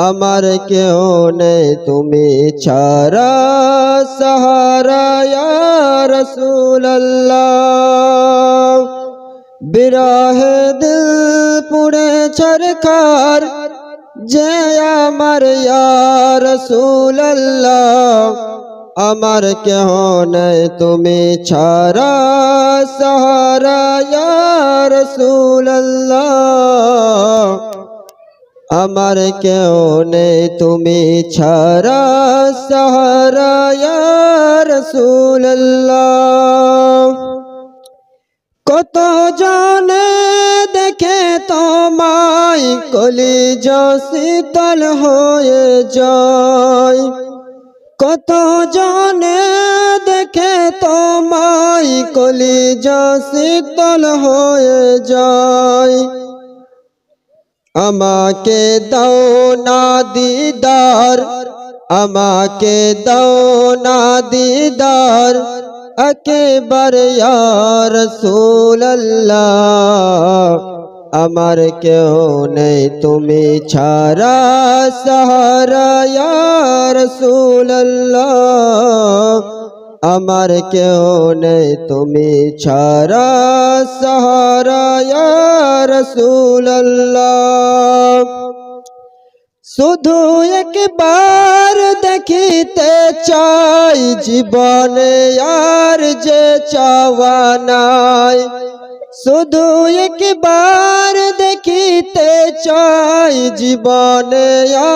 আমার কেউ নেই তুমি ছাড়া সাহারা রসুল্লাহ বিরাহে দিল পুড়ে ছরখার যে আমার রসুল্লাহ আমার কেহ নেই তুমি ছাড়া সাহারা রসুল্লাহ আমার কেউ নেই, তুমি ছাড়া সাহারা রসুল্লাহ কত জানে দেখে তোমায় কলি শীতল হয়ে যায়। কত জানে দেখে তোমায় কলি শীতল হয়ে যায়। اما کے دو نا دیدار اما کے دو نا دیدار اکبر یا رسول اللہ، امر کیوں نہیں تمہیں چھارا سہارا یا رسول اللہ۔ আমার কেউ নেই, তুমি ছাড়া সাহারা রসুল্লাহ শুধু একবার দেখিতে চাই, জীবনে আর যে চাওয়া নাই। শুধু একবার দেখিতে চাই, জীবনে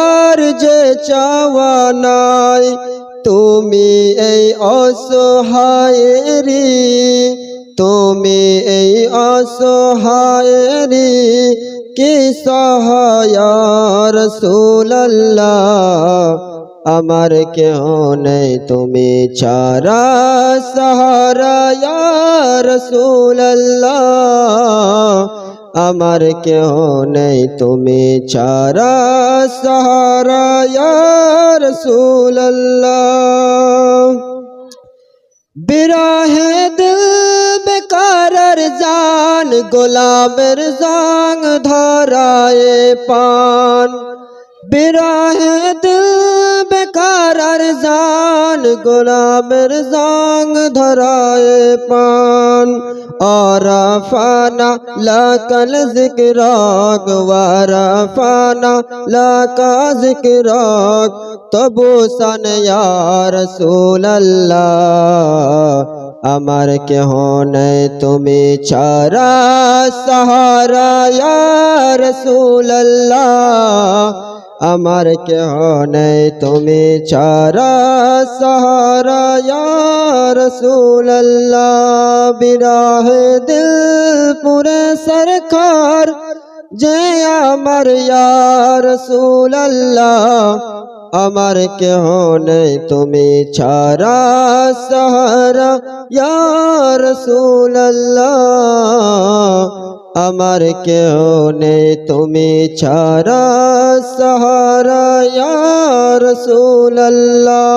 আর যে চাওয়া নাই। তুমি এই অসহায়েরি তুমি এই অসহায়েরি কি সহায়ার রসুল্লাহ আমার কেহ নেই তুমি ছাড়া, সাহারা রসুল্লাহ আমার কেহ নেই, তুমি ছাড়া সাহারা রসুল্লাহ বিরাহে দিল বেকারের জান, গোলামের জাং ধরায় পান। বিরাহে দিল বেকারের জান جان گلاب رزانگ دھرائے پان اور آفانا لاکل ذکراگ وار آفانا لاکا ذکراگ تبو سن یا رسول اللہ، امر کے ہونے تمہیں چارا سہارا یا رسول اللہ امر کیوں نہیں تمہیں چارا سہارا یا رسول اللہ؟ براہ دل پورے سرکار جے امر یا رسول اللہ۔ امر کیوں نہیں تمہیں چارا سہارا یا رسول اللہ؟ আমার কেউ নেই তুমি ছাড়া সাহারা রসুল্লাহ